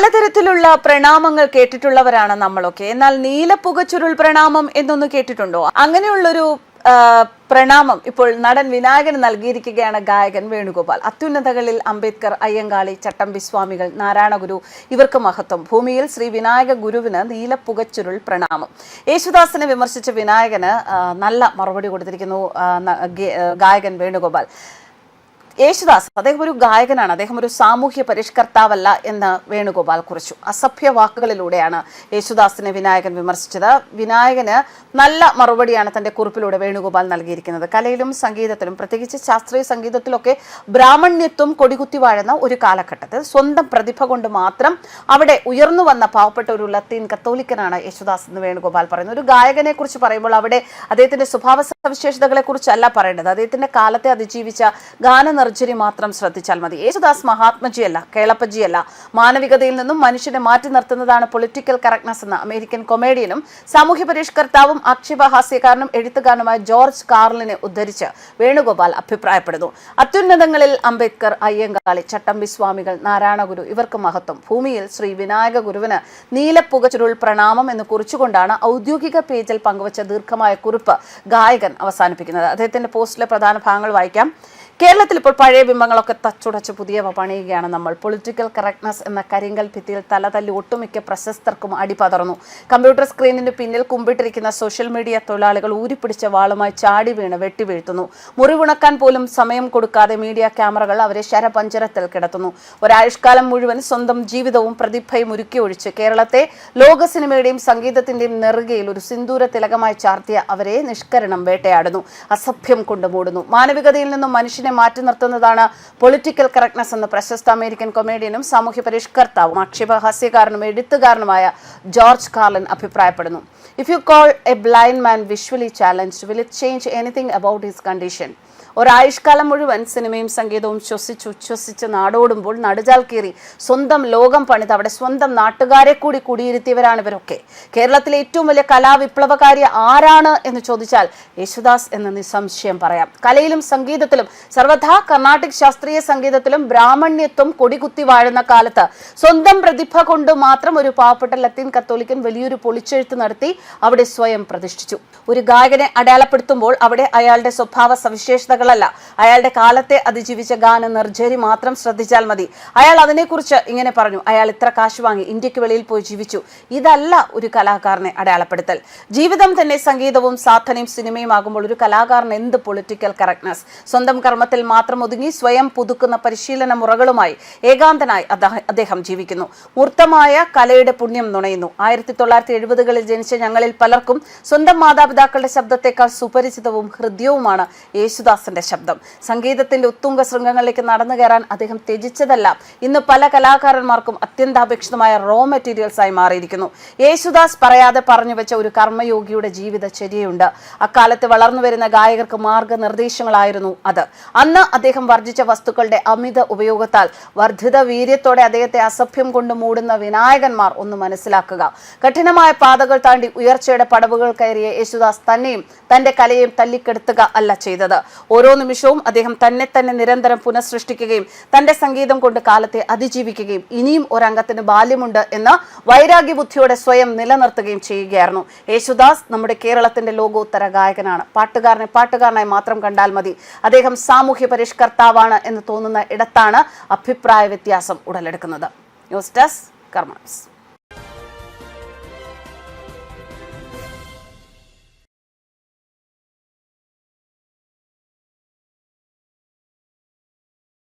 പലതരത്തിലുള്ള പ്രണാമങ്ങൾ കേട്ടിട്ടുള്ളവരാണ് നമ്മളൊക്കെ. എന്നാൽ നീലപ്പുകച്ചുരുൾ പ്രണാമം എന്നൊന്ന് കേട്ടിട്ടുണ്ടോ? അങ്ങനെയുള്ളൊരു പ്രണാമം ഇപ്പോൾ നടൻ വിനായകൻ നൽകിയിരിക്കുകയാണ് ഗായകൻ വേണുഗോപാൽ. അത്യുന്നതകളിൽ അംബേദ്കർ അയ്യങ്കാളി ചട്ടമ്പി സ്വാമികൾ നാരായണഗുരു ഇവർക്ക് മഹത്വം. ഭൂമിയിൽ ശ്രീ വിനായക ഗുരുവിന് നീലപ്പുകച്ചുരുൾ പ്രണാമം. യേശുദാസിനെ വിമർശിച്ച വിനായകന് നല്ല മറുപടി കൊടുത്തിരിക്കുന്നു ഗായകൻ വേണുഗോപാൽ. യേശുദാസ് അദ്ദേഹം ഒരു ഗായകനാണ് അദ്ദേഹം ഒരു സാമൂഹ്യ പരിഷ്കർത്താവല്ല എന്ന് വേണുഗോപാൽ കുറിച്ചു. അസഭ്യ വാക്കുകളിലൂടെയാണ് യേശുദാസിനെ വിനായകൻ വിമർശിച്ചത്. വിനായകന് നല്ല മറുപടിയാണ് തന്റെ കുറിപ്പിലൂടെ വേണുഗോപാൽ നൽകിയിരിക്കുന്നത്. കലയിലും സംഗീതത്തിലും പ്രത്യേകിച്ച് ശാസ്ത്രീയ സംഗീതത്തിലൊക്കെ ബ്രാഹ്മണ്യത്വം കൊടികുത്തി വാഴുന്ന ഒരു കാലഘട്ടത്തിൽ സ്വന്തം പ്രതിഭ കൊണ്ട് മാത്രം അവിടെ ഉയർന്നു വന്ന പാവപ്പെട്ട ഒരു ലത്തീൻ കത്തോലിക്കനാണ് യേശുദാസ് എന്ന് വേണുഗോപാൽ പറയുന്നത് ഒരു ഗായകനെ കുറിച്ച് പറയുമ്പോൾ അവിടെ അദ്ദേഹത്തിന്റെ സ്വഭാവ സവിശേഷതകളെ കുറിച്ചല്ല പറയേണ്ടത്. അദ്ദേഹത്തിന്റെ കാലത്തെ അതിജീവിച്ച ഗാനനിർജരി മാത്രം ശ്രദ്ധിച്ചാൽ മതി. യേശുദാസ് മഹാത്മജിയല്ല കേളപ്പജിയല്ല. മാനവികതയിൽ നിന്നും മനുഷ്യനെ മാറ്റി നിർത്തുന്നതാണ് പൊളിറ്റിക്കൽ കറക്റ്റ്നസ് എന്ന അമേരിക്കൻ കൊമേഡിയനും സാമൂഹ്യ പരിഷ്കർത്താവും ആക്ഷേപഹാസ്യക്കാരനും എഴുത്തുകാരനുമായ ജോർജ് കാർലിനെ ഉദ്ധരിച്ച് വേണുഗോപാൽ അഭിപ്രായപ്പെടുന്നു. അത്യുന്നതങ്ങളിൽ അംബേദ്കർ അയ്യങ്കാളി ചട്ടമ്പി സ്വാമികൾ നാരായണഗുരു ഇവർക്ക് മഹത്വം. ഭൂമിയിൽ ശ്രീ വിനായക ഗുരുവിന് നീലപ്പുകച്ചുരുൾ പ്രണാമം എന്ന് കുറിച്ചുകൊണ്ടാണ് ഔദ്യോഗിക പേജിൽ പങ്കുവച്ച ദീർഘമായ കുറിപ്പ് ഗായകൻ അവസാനിപ്പിക്കുന്നത്. അദ്ദേഹത്തിന്റെ പോസ്റ്റിലെ പ്രധാന ഭാഗങ്ങൾ വായിക്കാം. കേരളത്തിൽ ഇപ്പോൾ പഴയ ബിംബങ്ങളൊക്കെ തച്ചുടച്ച് പുതിയവ പണിയുകയാണ് നമ്മൾ. പൊളിറ്റിക്കൽ കറക്റ്റ്നസ് എന്ന കരിങ്കൽ ഭിത്തിയിൽ തലതല്ലി ഒട്ടുമിക്ക പ്രശസ്തർക്കും അടിപതർന്നു കമ്പ്യൂട്ടർ സ്ക്രീനിന് പിന്നിൽ കുമ്പിട്ടിരിക്കുന്ന സോഷ്യൽ മീഡിയ തൊഴിലാളികൾ ഊരിപ്പിടിച്ച വാളുമായി ചാടി വീണ് വെട്ടിവീഴ്ത്തുന്നു മുറിവുണക്കാൻ പോലും സമയം കൊടുക്കാതെ മീഡിയ ക്യാമറകൾ അവരെ ശരപഞ്ചരത്തിൽ കിടത്തുന്നു. ഒരാഴ്ചക്കാലം മുഴുവൻ സ്വന്തം ജീവിതവും പ്രതിഭയും ഒരുക്കി ഒഴിച്ച് കേരളത്തെ ലോക സിനിമയുടെയും സംഗീതത്തിന്റെയും നെറുകയിൽ ഒരു സിന്ദൂര തിലകമായി ചാർത്തിയ അവരെ നിഷ്കരണം വേട്ടയാടുന്നു. അസഭ്യം കൊണ്ടുമൂടുന്നു മാനവികതയിൽ നിന്നും മനുഷ്യനെ മാറ്റി നിർത്തുന്നതാണ് പൊളിറ്റിക്കൽ കറക്റ്റ്നസ് എന്ന് പ്രശസ്ത അമേരിക്കൻ കൊമേഡിയനും സാമൂഹ്യ പരിഷ്കർത്താവും ആക്ഷേപഹാസ്യകാരനും എഴുത്തുകാരനുമായ ജോർജ് കാർലൻ അഭിപ്രായപ്പെടുന്നു. If you call a blind man visually challenge will it change anything about his condition ഒരായുഷ്കാലം മുഴുവൻ സിനിമയും സംഗീതവും ശ്വസിച്ച് ഉച്ഛ്വസിച്ച് നാടോടുമ്പോൾ നടുജാൽ കീറി സ്വന്തം ലോകം പണിത് അവിടെ സ്വന്തം നാട്ടുകാരെ കൂടി കുടിയിരുത്തിയവരാണ് ഇവരൊക്കെ. കേരളത്തിലെ ഏറ്റവും വലിയ കലാവിപ്ലവകാരി ആരാണ് എന്ന് ചോദിച്ചാൽ യേശുദാസ് എന്ന് നിസ്സംശയം പറയാം. കലയിലും സംഗീതത്തിലും സർവഥാ കർണാട്ടിക് ശാസ്ത്രീയ സംഗീതത്തിലും ബ്രാഹ്മണ്യത്വം കൊടികുത്തി വാഴുന്ന കാലത്ത് സ്വന്തം പ്രതിഭ കൊണ്ട് മാത്രം ഒരു പാവപ്പെട്ട ലത്തീൻ കത്തോലിക്കൻ വലിയൊരു പൊളിച്ചെഴുത്ത് നടത്തി അവിടെ സ്വയം പ്രതിഷ്ഠിച്ചു. ഒരു ഗായകനെ അടയാളപ്പെടുത്തുമ്പോൾ അവിടെ അയാളുടെ സ്വഭാവ സവിശേഷതകളല്ല. അയാളുടെ കാലത്തെ അതിജീവിച്ച ഗാന നിർജരി മാത്രം ശ്രദ്ധിച്ചാൽ മതി. അയാൾ അതിനെക്കുറിച്ച് ഇങ്ങനെ പറഞ്ഞു. അയാൾ ഇത്ര കാശ് വാങ്ങി ഇന്ത്യയ്ക്ക് വെളിയിൽ പോയി ജീവിച്ചു. ഇതല്ല ഒരു കലാകാരനെ അടയാളപ്പെടുത്തൽ. ജീവിതം തന്നെ സംഗീതവും സാധനയും സിനിമയും ആകുമ്പോൾ ഒരു കലാകാരൻ എന്ത് പൊളിറ്റിക്കൽ കറക്റ്റ്നസ് സ്വന്തം കർമ്മത്തിൽ മാത്രം ഒതുങ്ങി സ്വയം പുതുക്കുന്ന പരിശീലന മുറകളുമായി ഏകാന്തനായി അദ്ദേഹം ജീവിക്കുന്നു. മൂർത്തമായ കലയുടെ പുണ്യം നുണയുന്നു. ആയിരത്തി തൊള്ളായിരത്തി എഴുപതുകളിൽ ജനിച്ച ഞങ്ങളിൽ പലർക്കും സ്വന്തം മാതാപിതാക്കളുടെ ശബ്ദത്തെക്കാൾ സുപരിചിതവും ഹൃദ്യവുമാണ് യേശുദാസിന്റെ ശബ്ദം. സംഗീതത്തിന്റെ ഉത്തുംഗ ശൃംഗങ്ങളിലേക്ക് നടന്നു കയറാൻ അദ്ദേഹം ത്യജിച്ചതല്ല. ഇന്ന് പല കലാകാരന്മാർക്കും അത്യന്താപേക്ഷിതമായ റോ മെറ്റീരിയൽസ് ആയി മാറിയിരിക്കുന്നു. യേശുദാസ് പറയാതെ പറഞ്ഞു വെച്ച ഒരു കർമ്മയോഗിയുടെ ജീവിതചര്യയുണ്ട് അക്കാലത്ത് വളർന്നു വരുന്ന ഗായകർക്ക് മാർഗനിർദ്ദേശങ്ങളായിരുന്നു അത്. അന്ന് അദ്ദേഹം വർജിച്ച വസ്തുക്കളുടെ അമിത ഉപയോഗത്താൽ വർദ്ധിത വീര്യത്തോടെ അദ്ദേഹത്തെ അസഭ്യം കൊണ്ട് മൂടുന്ന വിനായകന്മാർ ഒന്ന് മനസ്സിലാക്കുക. കഠിനമായ പാതകൾ താണ്ടി ഉയർച്ചയുടെ പടവുകൾ കയറിയ യേശുദാസ് തന്നെയും തന്റെ കലയെയും തല്ലിക്കെടുത്തുക അല്ല ചെയ്തത്. ഓരോ നിമിഷവും അദ്ദേഹം തന്നെ തന്നെ നിരന്തരം പുനഃസൃഷ്ടിക്കുകയും തന്റെ സംഗീതം കൊണ്ട് കാലത്തെ അതിജീവിക്കുകയും ഇനിയും ഒരംഗത്തിന് ബാല്യമുണ്ട് എന്ന് വൈരാഗ്യ ബുദ്ധിയോടെ സ്വയം നിലനിർത്തുകയും ചെയ്യുകയായിരുന്നു. യേശുദാസ് നമ്മുടെ കേരളത്തിന്റെ ലോകോത്തര ഗായകനാണ്. പാട്ടുകാരനെ പാട്ടുകാരനായി മാത്രം കണ്ടാൽ മതി. അദ്ദേഹം സാമൂഹ്യ പരിഷ്കർത്താവാണ് എന്ന് തോന്നുന്ന ഇടത്താണ് അഭിപ്രായ വ്യത്യാസം ഉടലെടുക്കുന്നത്. News desk കർമ്മസ്